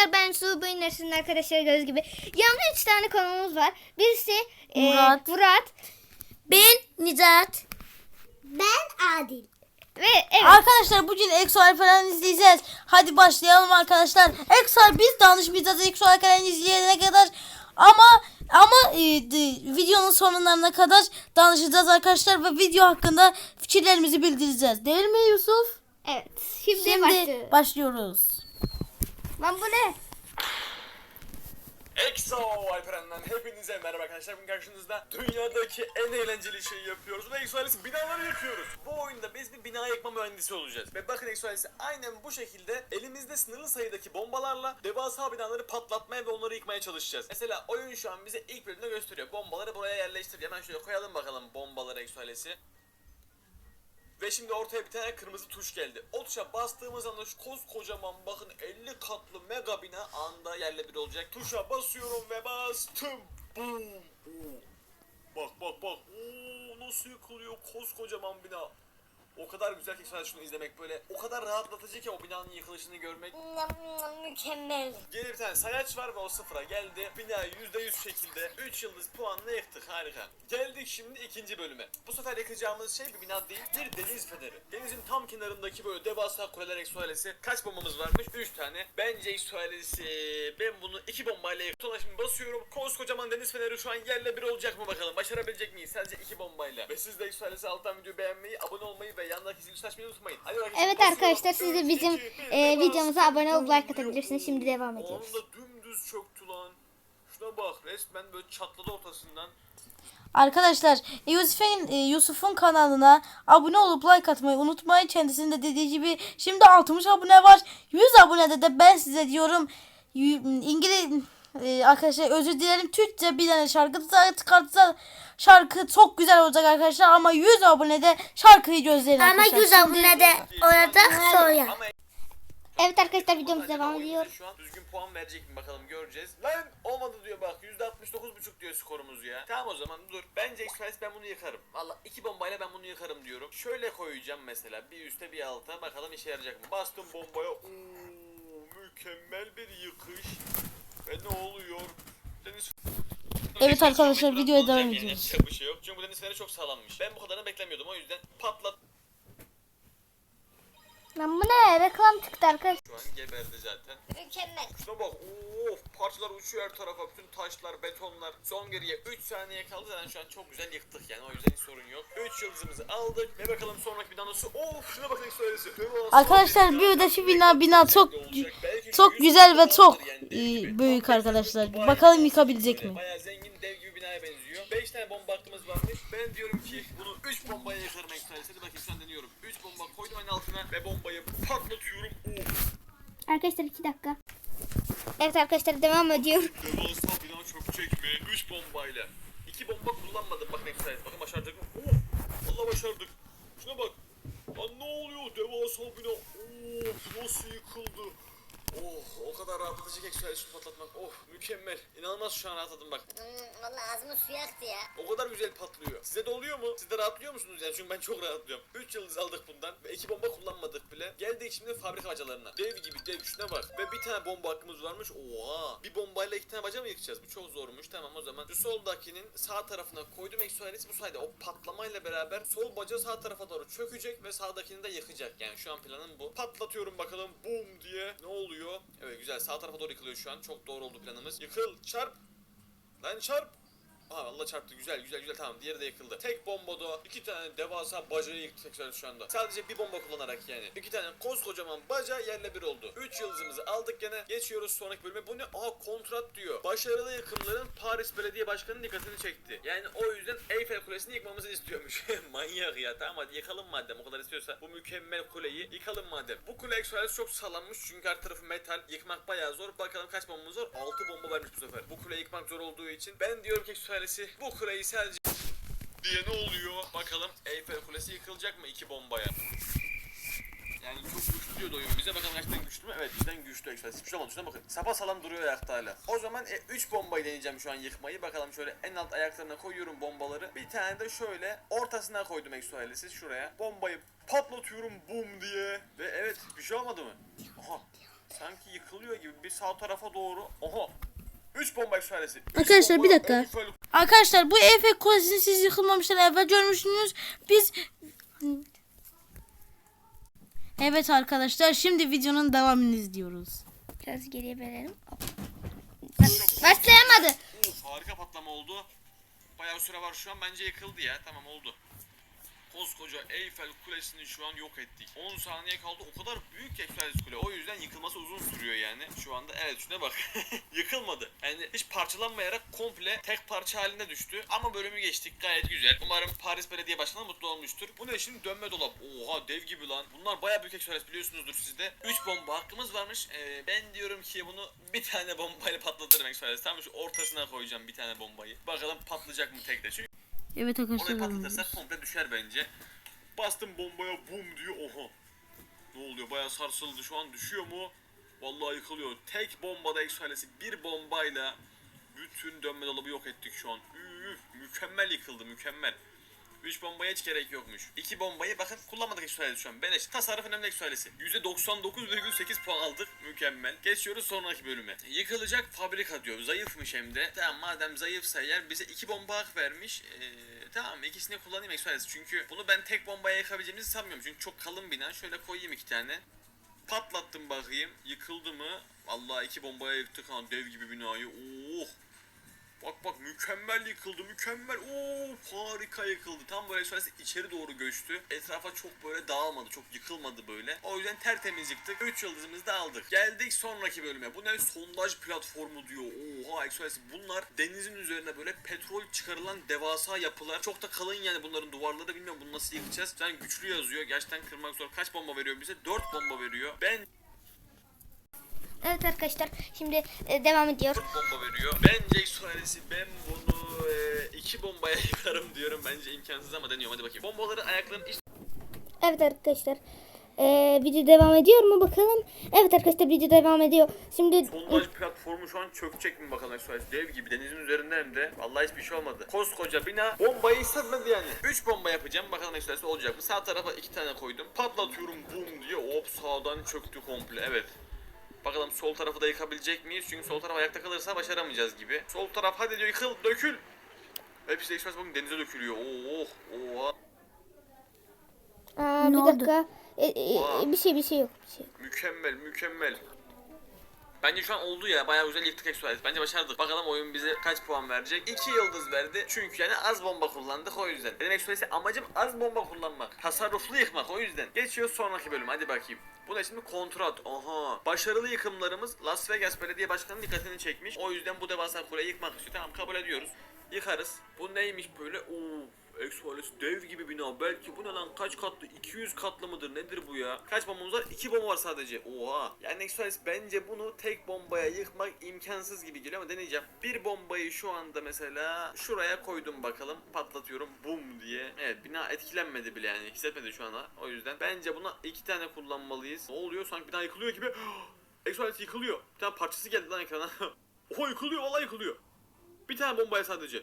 arkadaşlar ben Su Beynersin arkadaşlar göz gibi. Yanımda üç tane konuğumuz var. Birisi e, Murat. Murat Ben Nizat. Ben Adil. ve evet. Arkadaşlar bugün Exo falan izleyeceğiz. Hadi başlayalım arkadaşlar. Exo biz danışmayacağız Exo falan izleyene kadar. Ama ama e, de- videonun sonlarına kadar danışacağız arkadaşlar ve video hakkında fikirlerimizi bildireceğiz. Değil mi Yusuf? evet. Şimdi, Şimdi başlıyoruz. başlıyoruz. Lan bu ne? EXO Alperen'den hepinize merhaba arkadaşlar. Bugün karşınızda dünyadaki en eğlenceli şeyi yapıyoruz. Ve EXO ailesi binaları yakıyoruz. Bu oyunda biz bir bina yakma mühendisi olacağız. Ve bakın EXO ailesi aynen bu şekilde elimizde sınırlı sayıdaki bombalarla devasa binaları patlatmaya ve onları yıkmaya çalışacağız. Mesela oyun şu an bize ilk bölümde gösteriyor. Bombaları buraya yerleştir. Hemen şöyle koyalım bakalım bombaları EXO ailesi. Ve şimdi ortaya bir tane kırmızı tuş geldi. O tuşa bastığımız anda şu koskocaman bakın 50 katlı mega bina anda yerle bir olacak. Tuşa basıyorum ve bastım. Boom. Oo. Bak bak bak. Oo, nasıl yıkılıyor koskocaman bina. O kadar güzel ki sadece şunu izlemek böyle. O kadar rahatlatıcı ki o binanın yıkılışını görmek. Mükemmel. Yeni bir tane sayaç var ve o sıfıra geldi. Binayı %100 şekilde 3 yıldız puanla yıktık. Harika. Geldik şimdi ikinci bölüme. Bu sefer yakacağımız şey bir bina değil, bir deniz feneri. Denizin tam kenarındaki böyle devasa kuleler eksualesi. Kaç bombamız varmış? 3 tane. Bence eksualesi ben bunu 2 bombayla yıktım. Sonra şimdi basıyorum. Koskocaman deniz feneri şu an yerle bir olacak mı bakalım. Başarabilecek miyiz? Sadece 2 bombayla. Ve siz de eksualesi alttan videoyu beğenmeyi, abone olmayı ve yandaki zil açmayı unutmayın. Hadi bakalım. Evet basıyorum. arkadaşlar siz de Üç, bizim iki, bir, e, ve videomuza abone olup like atabilirsiniz. Şimdi devam ediyoruz. Anda dümdüz çöktü lan. Şuna bak resmen böyle çatladı ortasından. Arkadaşlar Yusuf'un e, Yusuf'un kanalına abone olup like atmayı unutmayın. Kendisinin de dediği gibi şimdi 60 abone var. 100 abonede de ben size diyorum y- İngiliz e, arkadaşlar özür dilerim Türkçe bir tane şarkı da çıkartsa şarkı çok güzel olacak arkadaşlar ama 100 abonede şarkıyı gözleyin Ama arkadaşlar. 100 abone de olacak sonra. Evet arkadaşlar videomuz devam ediyor. Şu an düzgün puan verecek mi bakalım göreceğiz. Lan olmadı diyor bak %69.5 diyor skorumuz ya. Tamam o zaman dur. Bence Express ben bunu yıkarım. Valla iki bombayla ben bunu yıkarım diyorum. Şöyle koyacağım mesela bir üste bir alta bakalım işe yarayacak mı? Bastım bombaya. Oo, mükemmel bir yıkış. Ve ne oluyor? Deniz Evet arkadaşlar, videoya devam ediyoruz. yapacak bir şey yok. Çünkü bu deniz feneri çok sağlammış. Ben bu kadarını beklemiyordum o yüzden patlat Lan bu ne? Reklam çıktı arkadaşlar. şu an geberdi zaten. Mükemmel. Şuna bak of parçalar uçuyor her tarafa bütün taşlar betonlar son geriye 3 saniye kaldı zaten şu an çok güzel yıktık yani o yüzden hiç sorun yok 3 yıldızımızı aldık ve bakalım sonraki bina nasıl of şuna bakın ilk söylesi Arkadaşlar bir de şu bina bina çok çok güzel ve çok e, büyük arkadaşlar. Bakalım yıkabilecek mi? Baya zengin dev gibi binaya benziyor 5 tane bomba hakkımız varmış ben diyorum ki bunu 3 bombaya yıkarım ilk söylesi hadi bakayım an deniyorum 3 bomba koydum aynı altına ve bombayı patlatıyorum of Arkadaşlar 2 dakika. Evet arkadaşlar devam ediyor. Devasa bina çökecek mi? 3 bombayla. 2 bomba kullanmadım bak ne güzel. Bakın başardık mı? Oh! Allah başardık. Şuna bak. Lan ne oluyor? Devasa bina. Of nasıl yıkıldı? Oh o kadar rahatlatıcı ki ekstralisi patlatmak. Oh mükemmel. İnanılmaz şu an rahatladım bak. Hmm, Valla ağzımı su yaktı ya. O kadar güzel patlıyor. Size de oluyor mu? Siz de rahatlıyor musunuz yani? Çünkü ben çok rahatlıyorum. 3 yıldız aldık bundan ve 2 bomba kullanmadık bile. Geldik şimdi fabrika bacalarına. Dev gibi dev şuna bak. Ve bir tane bomba hakkımız varmış. Oha. Bir bombayla iki tane baca mı yıkacağız? Bu çok zormuş. Tamam o zaman. Şu soldakinin sağ tarafına koydum eksualesi bu sayede. O patlamayla beraber sol baca sağ tarafa doğru çökecek ve sağdakini de yakacak. Yani şu an planım bu. Patlatıyorum bakalım. Boom diye. Ne oluyor? Evet güzel. Sağ tarafa doğru yıkılıyor şu an. Çok doğru oldu planımız. Yıkıl. Çarp. Lan çarp. Aha Allah çarptı güzel güzel güzel tamam diğeri de yıkıldı. Tek bombada iki tane devasa bacayı yıktık tekrar şu anda. Sadece bir bomba kullanarak yani. İki tane koskocaman baca yerle bir oldu. Üç yıldızımızı aldık gene. Geçiyoruz sonraki bölüme. Bu ne? Aa kontrat diyor. Başarılı yıkımların Paris Belediye Başkanı'nın dikkatini çekti. Yani o yüzden Eyfel Kulesi'ni yıkmamızı istiyormuş. Manyak ya tamam hadi yıkalım madem o kadar istiyorsa. Bu mükemmel kuleyi yıkalım madem. Bu kule eksualesi çok sağlammış çünkü her tarafı metal. Yıkmak bayağı zor. Bakalım kaç bombamız var? 6 bomba vermiş bu sefer. Bu kuleyi yıkmak zor olduğu için ben diyorum ki eksualesi bu kuleyi sadece diye ne oluyor? Bakalım Eyfel Kulesi yıkılacak mı iki bombaya? Yani çok güçlü diyordu oyun bize. Bakalım gerçekten güçlü mü? Evet bizden güçlü Express. Hiçbir şey olmadı. Bakın. Sapa salam duruyor ayakta hala. O zaman 3 bombayı deneyeceğim şu an yıkmayı. Bakalım şöyle en alt ayaklarına koyuyorum bombaları. Bir tane de şöyle ortasına koydum Express'i şuraya. Bombayı patlatıyorum bum diye. Ve evet bir şey olmadı mı? Aha. sanki yıkılıyor gibi bir sağ tarafa doğru. Oha. 3 bomba eksualesi. Üç Arkadaşlar, bomba bir dakika. Arkadaşlar bu Eiffel Kulesi'ni siz yıkılmamışlar evvel görmüşsünüz. Biz Evet arkadaşlar şimdi videonun devamını izliyoruz. Biraz geriye verelim. Başlayamadı. Uf, harika patlama oldu. Bayağı süre var şu an. Bence yıkıldı ya. Tamam oldu. Koskoca Eyfel Kulesi'ni şu an yok ettik. 10 saniye kaldı. O kadar büyük ki Eyfel Kule. O yüzden yıkılması uzun sürüyor yani. Şu anda evet şuna bak. Yıkılmadı. Yani hiç parçalanmayarak komple tek parça haline düştü. Ama bölümü geçtik. Gayet güzel. Umarım Paris Belediye Başkanı mutlu olmuştur. Bu ne şimdi dönme dolap. Oha dev gibi lan. Bunlar bayağı büyük Eyfel biliyorsunuzdur sizde. 3 bomba hakkımız varmış. Ee, ben diyorum ki bunu bir tane bombayla patlatırım Eyfel Tam şu ortasına koyacağım bir tane bombayı. Bakalım patlayacak mı tekte. Çünkü Evet arkadaşlar Orayı patlatırsak komple düşer bence. Bastım bombaya bum diyor. Oha. Ne oluyor? Bayağı sarsıldı. Şu an düşüyor mu? Vallahi yıkılıyor. Tek bombada eksualesi bir bombayla bütün dönme dolabı yok ettik şu an. Üf, mükemmel yıkıldı mükemmel. 3 bombaya hiç gerek yokmuş. 2 bombayı bakın kullanmadık eksualesi şu an. Beleş. Tasarruf önemli eksualesi. %99,8 puan aldık. Mükemmel. Geçiyoruz sonraki bölüme. Yıkılacak fabrika diyor. Zayıfmış hem de. Tamam madem zayıfsa eğer bize 2 bomba hak vermiş. Ee, tamam ikisini kullanayım eksualesi. Çünkü bunu ben tek bombaya yıkabileceğimizi sanmıyorum. Çünkü çok kalın bina. Şöyle koyayım iki tane. Patlattım bakayım. Yıkıldı mı? Vallahi iki bombaya yıktık ha dev gibi binayı. Oh! Bak bak mükemmel yıkıldı mükemmel. Oo harika yıkıldı. Tam böyle söylese içeri doğru göçtü. Etrafa çok böyle dağılmadı. Çok yıkılmadı böyle. O yüzden tertemiz yıktık. 3 yıldızımızı da aldık. Geldik sonraki bölüme. Bu ne? Sondaj platformu diyor. Oha Express. Bunlar denizin üzerine böyle petrol çıkarılan devasa yapılar. Çok da kalın yani bunların duvarları. Bilmiyorum bunu nasıl yıkacağız. Yani güçlü yazıyor. Gerçekten kırmak zor. Kaç bomba veriyor bize? 4 bomba veriyor. Ben Evet arkadaşlar şimdi e, devam ediyor. 4 bomba veriyor. Bence Express'i ben bunu 2 bombaya yıkarım diyorum. Bence imkansız ama deniyorum. Hadi bakayım. Bombaları ayakların iç Evet arkadaşlar. E, video devam ediyor mu bakalım? Evet arkadaşlar video devam ediyor. Şimdi Sondaj platformu şu an çökecek mi bakalım Express. Dev gibi denizin üzerinde hem de. Vallahi hiçbir şey olmadı. Koskoca bina bombayı hissetmedi yani. 3 bomba yapacağım. Bakalım Express olacak mı? Sağ tarafa 2 tane koydum. Patlatıyorum bum diye. Hop sağdan çöktü komple. Evet. Bakalım sol tarafı da yıkabilecek miyiz? Çünkü sol taraf ayakta kalırsa başaramayacağız gibi. Sol taraf hadi diyor yıkıl dökül. Hepsi Express bakın denize dökülüyor. Oh oha. Aa, Ne bir oldu? dakika. E, e, e, bir şey bir şey yok. Bir şey. yok. Mükemmel mükemmel. Bence şu an oldu ya bayağı güzel yıktık Express. Bence başardık. Bakalım oyun bize kaç puan verecek. 2 yıldız verdi. Çünkü yani az bomba kullandık o yüzden. Benim Express'e amacım az bomba kullanmak. Tasarruflu yıkmak o yüzden. Geçiyoruz sonraki bölüm hadi bakayım. Bu ne şimdi kontrat. Aha. Başarılı yıkımlarımız Las Vegas Belediye Başkanı'nın dikkatini çekmiş. O yüzden bu devasa kuleyi yıkmak istiyor. Tamam kabul ediyoruz. Yıkarız. Bu neymiş böyle? Oo. Exoales dev gibi bina. Belki bu ne lan kaç katlı? 200 katlı mıdır? Nedir bu ya? Kaç bombamız var? 2 bomba var sadece. Oha. Yani Exoales bence bunu tek bombaya yıkmak imkansız gibi geliyor ama deneyeceğim. Bir bombayı şu anda mesela şuraya koydum bakalım. Patlatıyorum. Bum diye. Evet bina etkilenmedi bile yani. Hissetmedi şu ana. O yüzden bence buna iki tane kullanmalıyız. Ne oluyor? Sanki bina yıkılıyor gibi. Exoales yıkılıyor. Bir tane parçası geldi lan ekrana. Oha yıkılıyor. Vallahi yıkılıyor. Bir tane bombaya sadece.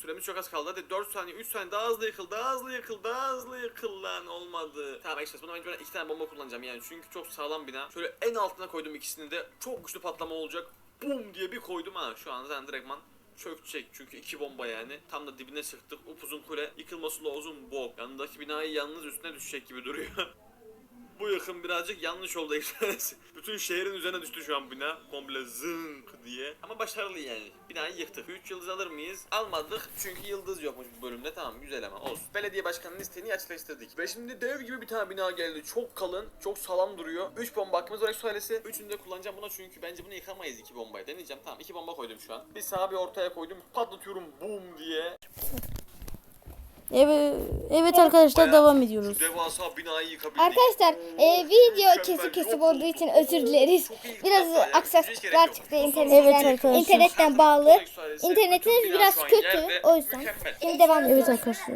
Süremiz çok az kaldı. Hadi 4 saniye, 3 saniye daha hızlı yıkıl, daha hızlı yıkıl, daha hızlı yıkıl lan olmadı. Tamam Express buna mecburen 2 tane bomba kullanacağım yani çünkü çok sağlam bina. Şöyle en altına koydum ikisini de. Çok güçlü patlama olacak. Bum diye bir koydum ha. Şu an zaten direktman çökecek çünkü iki bomba yani. Tam da dibine sıktık. Upuzun kule. Yıkılması lazım bok. Yanındaki binayı yalnız üstüne düşecek gibi duruyor. Bu yıkım birazcık yanlış oldu Express. Bütün şehrin üzerine düştü şu an bina. Komple zınk diye. Ama başarılı yani. Binayı yıktık. 3 yıldız alır mıyız? Almadık. Çünkü yıldız yokmuş bu bölümde. Tamam güzel ama olsun. Belediye başkanının isteğini gerçekleştirdik. Ve şimdi dev gibi bir tane bina geldi. Çok kalın. Çok sağlam duruyor. 3 bomba hakkımız var Express'i. Üçünü de kullanacağım buna çünkü bence bunu yıkamayız 2 bombayı. Deneyeceğim. Tamam 2 bomba koydum şu an. Bir sağa bir ortaya koydum. Patlatıyorum bum diye. Evet, evet arkadaşlar Bayağı devam ediyoruz. Devasa binayı yıkabildik. Arkadaşlar e, video kesip kesip olduğu için özür dileriz. Biraz aksaklıklar çıktı internetten. Evet arkadaşlar. internetten bağlı. Bina biraz kötü o yüzden. Şimdi devam Evet ediyoruz. arkadaşlar.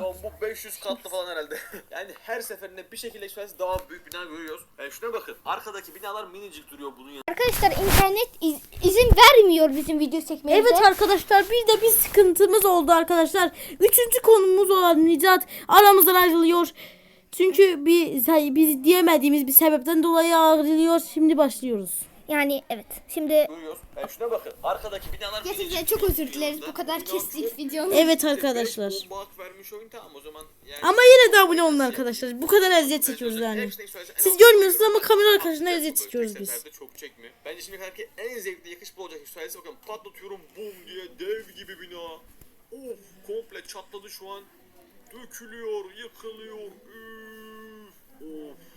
Lan bu 500 katlı falan herhalde. yani her seferinde bir şekilde Express daha büyük bina görüyoruz. Yani şuna bakın. Arkadaki binalar minicik duruyor bunun yanında. Arkadaşlar internet iz- izin vermiyor bizim video çekmemize. Evet arkadaşlar bir de bir sıkıntımız oldu arkadaşlar. Üçüncü konumuz olan Nicat aramızdan ayrılıyor. Çünkü bir biz diyemediğimiz bir sebepten dolayı ayrılıyor. Şimdi başlıyoruz. Yani evet. Şimdi Duyuyoruz. E şuna bakın. Arkadaki binalar Gerçekten çok özür dileriz bu kadar kestik videonu. Evet arkadaşlar. Vermiş oyun tamam o zaman. Yani Ama yine de abone olun arkadaşlar. Bu kadar eziyet çekiyoruz yani. Siz görmüyorsunuz ama kamera arkasında eziyet çekiyoruz biz. Çok çekme. Bence şimdi kadar en zevkli yakış bu olacak. Söylese bakın patlatıyorum bum diye dev gibi bina. Of komple çatladı şu an. Dökülüyor, yıkılıyor. Üf. Of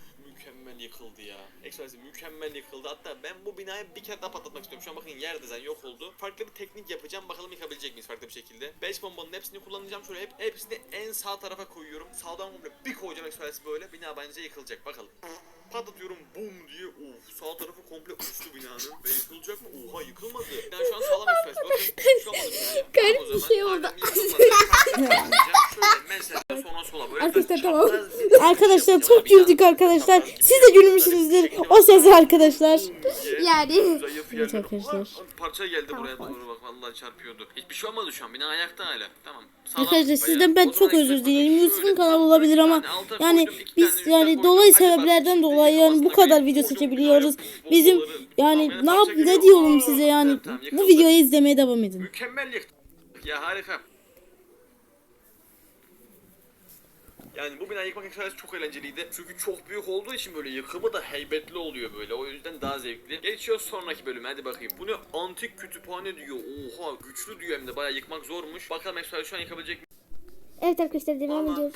mükemmel yıkıldı ya. Ekstresi mükemmel yıkıldı. Hatta ben bu binayı bir kere daha patlatmak istiyorum. Şu an bakın yer dizayn yok oldu. Farklı bir teknik yapacağım. Bakalım yıkabilecek miyiz farklı bir şekilde. 5 bombanın hepsini kullanacağım. Şöyle hep hepsini en sağ tarafa koyuyorum. Sağdan komple bir koyacağım ekstresi böyle. Bina bence yıkılacak. Bakalım. Patlatıyorum bum diye. Of sağ tarafı komple uçtu binanın. Ve yıkılacak mı? Oha yıkılmadı. Yani şu an sağlam ekspres. Garip bir şey oldu. Arkadaşlar, tamam. Arkadaşlar çok güldük arkadaşlar. Siz de gülmüşsünüzdür. O ses arkadaşlar. Yani. Zayıf Evet yerler. arkadaşlar. Ulan, Parça geldi buraya doğru bak vallahi çarpıyordu. Hiçbir şey olmadı şu an. Bina ayakta hala. Tamam. Sağlam Arkadaşlar bayağı. sizden ben O zaman çok özür dilerim. bakın Yusuf'un şöyle kanalı olabilir tane ama alta yani koydum, iki biz tane üste yani koydum. dolayı Hadi bak, sebeplerden şimdi dolayı yani bu kafasına kadar bir video koydum, binaya Bizim bombaları, yani ne parça yap geliyor. ne diyorum size yani tamam, bu videoyu izlemeye devam edin. Mükemmel yıktı. Ya harika. Yani bu bina yıkmak ekstresi çok eğlenceliydi. Çünkü çok büyük olduğu için böyle yıkımı da heybetli oluyor böyle. O yüzden daha zevkli. Geçiyoruz sonraki bölüme hadi bakayım. Bu ne? Antik kütüphane diyor. Oha güçlü diyor hem de bayağı yıkmak zormuş. Bakalım ekstresi şu an yıkabilecek mi? Evet arkadaşlar devam ediyoruz.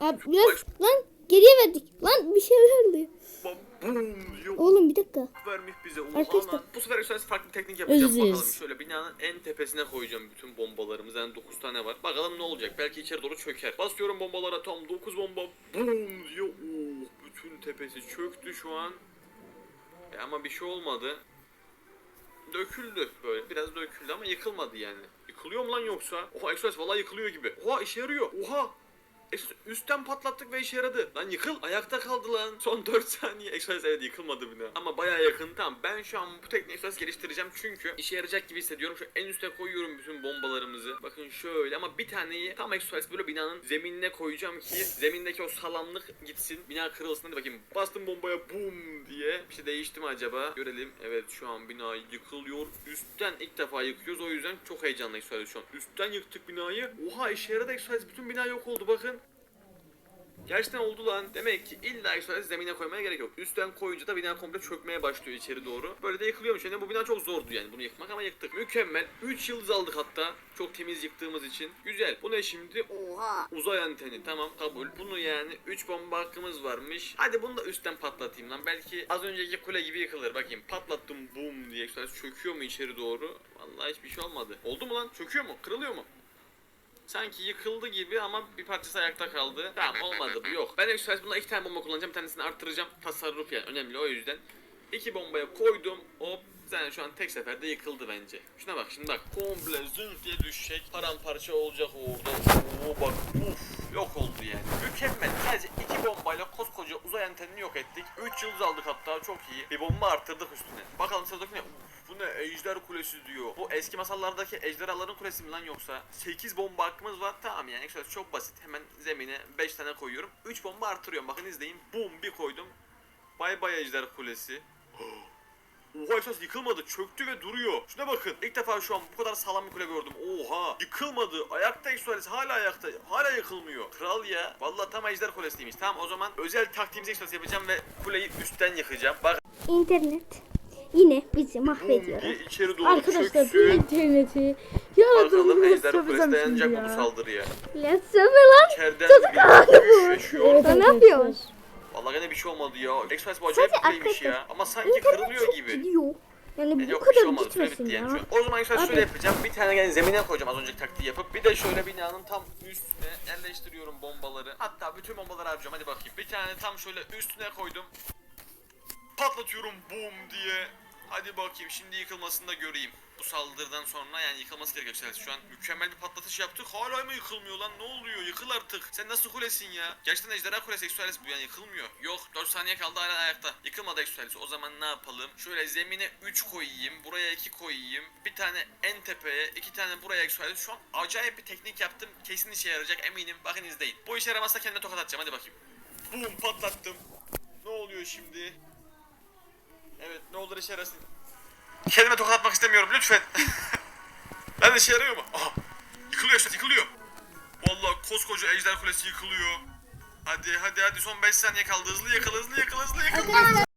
Abi biraz lan geriye verdik. Lan bir şey oluyor. Oğlum bir dakika. vermiş bize. Arkadaşlar-. Bu sefer ekstresi farklı bir teknik yapacağım Özür dileriz. bakalım. Şöyle binanın en tepesine koyacağım bütün bombalarımızı. Yani 9 tane var. Bakalım ne olacak. Belki içeri doğru çöker. Basıyorum bombalara tam 9 bomba. Bum diyor. Oh, bütün tepesi çöktü şu an. E ama bir şey olmadı. Döküldü böyle. Biraz döküldü ama yıkılmadı yani. Yıkılıyor mu lan yoksa? Oha Express vallahi yıkılıyor gibi. Oha işe yarıyor. Oha. Express üstten patlattık ve işe yaradı. Lan yıkıl. Ayakta kaldı lan. Son 4 saniye. Express evet yıkılmadı bina. Ama bayağı yakın. Tamam ben şu an bu tekniği Express geliştireceğim. Çünkü işe yarayacak gibi hissediyorum. Şu en üste koyuyorum bütün bombalarımızı. Bakın şöyle ama bir taneyi tam Express böyle binanın zeminine koyacağım ki zemindeki o salamlık gitsin. Bina kırılsın. Hadi bakayım. Bastım bombaya bum diye. Bir şey değişti mi acaba? Görelim. Evet şu an bina yıkılıyor. Üstten ilk defa yıkıyoruz. O yüzden çok heyecanlıyız şu an. Üstten yıktık binayı. Oha işe yaradı Express. Bütün bina yok oldu bakın. Gerçekten oldu lan. Demek ki illa ekstresi zemine koymaya gerek yok. Üstten koyunca da bina komple çökmeye başlıyor içeri doğru. Böyle de yıkılıyormuş. Yani bu bina çok zordu yani bunu yıkmak ama yıktık. Mükemmel. 3 yıldız aldık hatta. Çok temiz yıktığımız için. Güzel. Bu ne şimdi? Oha. Uzay anteni. Tamam kabul. Bunu yani 3 bomba hakkımız varmış. Hadi bunu da üstten patlatayım lan. Belki az önceki kule gibi yıkılır. Bakayım patlattım bum diye. Çöküyor mu içeri doğru? Vallahi hiçbir şey olmadı. Oldu mu lan? Çöküyor mu? Kırılıyor mu? Sanki yıkıldı gibi ama bir parçası ayakta kaldı. Tamam olmadı bu yok. Ben Express bunda iki tane bomba kullanacağım. Bir tanesini arttıracağım. Tasarruf yani önemli o yüzden. İki bombaya koydum. Hop. Zaten şu an tek seferde yıkıldı bence. Şuna bak şimdi bak. Komple zınk diye düşecek. Paramparça olacak orada. Oo bak. Uf. Yok oldu yani. Mükemmel. Sadece iki bombayla koskoca uzay antenini yok ettik. 3 yıldız aldık hatta çok iyi. Bir bomba arttırdık üstüne. Bakalım sıradaki ne? Uf, ne? Ejder kulesi diyor. Bu eski masallardaki ejderhaların kulesi mi lan yoksa? 8 bomba hakkımız var. Tamam yani çok basit. Hemen zemine 5 tane koyuyorum. 3 bomba artırıyorum. Bakın izleyin. Bum bir koydum. Bay bay ejder kulesi. Oha Express yıkılmadı. Çöktü ve duruyor. Şuna bakın. İlk defa şu an bu kadar sağlam bir kule gördüm. Oha. Yıkılmadı. Ayakta Express. Hala ayakta. Hala yıkılmıyor. Kral ya. Vallahi tam ejder kulesiymiş. Tamam o zaman özel taktiğimizi Express yapacağım ve kuleyi üstten yıkacağım. Bak. İnternet yine bizi mahvediyor. diye içeri doğru Arkadaşlar bu çöksün. interneti Bakalım ejder dayanacak şimdi mı bu ya. saldırıya? Let's go lan. İçeriden bir yaşıyor. Evet Sen ne arkadaşlar. yapıyorsun? Vallahi gene bir şey olmadı ya. Express bu acayip Sadece bir ya. arkadaşlar, Ama sanki kırılıyor Çok gibi. gidiyor. Yani E, bu Yok bir kadar şey olmadı. Süre gitmesin bitti yani ya. şu an. O zaman Express şöyle yapacağım. Bir tane yani zemine koyacağım az önceki taktiği yapıp. Bir de şöyle binanın tam üstüne yerleştiriyorum bombaları. Hatta bütün bombaları harcıyorum. Hadi bakayım. Bir tane tam şöyle üstüne koydum. Patlatıyorum bum diye. Hadi bakayım şimdi yıkılmasını da göreyim. Bu saldırıdan sonra yani yıkılması gerekiyor yükseltisi. Şu an mükemmel bir patlatış yaptık. Hala mı yıkılmıyor lan? Ne oluyor? Yıkıl artık. Sen nasıl kulesin ya? Gerçekten ejderha kulesi Exualis bu yani yıkılmıyor. Yok 4 saniye kaldı hala ayakta. Yıkılmadı Exualis. O zaman ne yapalım? Şöyle zemine 3 koyayım. Buraya 2 koyayım. Bir tane en tepeye, iki tane buraya Exualis. Şu an acayip bir teknik yaptım. Kesin işe yarayacak eminim. Bakın izleyin. Bu işe yaramazsa kendime tokat atacağım. Hadi bakayım. Bum patlattım. Ne oluyor şimdi? Evet ne olur işe yarasın. Kendime tokat atmak istemiyorum lütfen. Lan işe yarıyor mu? Aha. Yıkılıyor işte yıkılıyor. Vallahi koskoca ejder kulesi yıkılıyor. Hadi hadi hadi son 5 saniye kaldı. Hızlı yıkıl hızlı yıkıl hızlı yıkıl.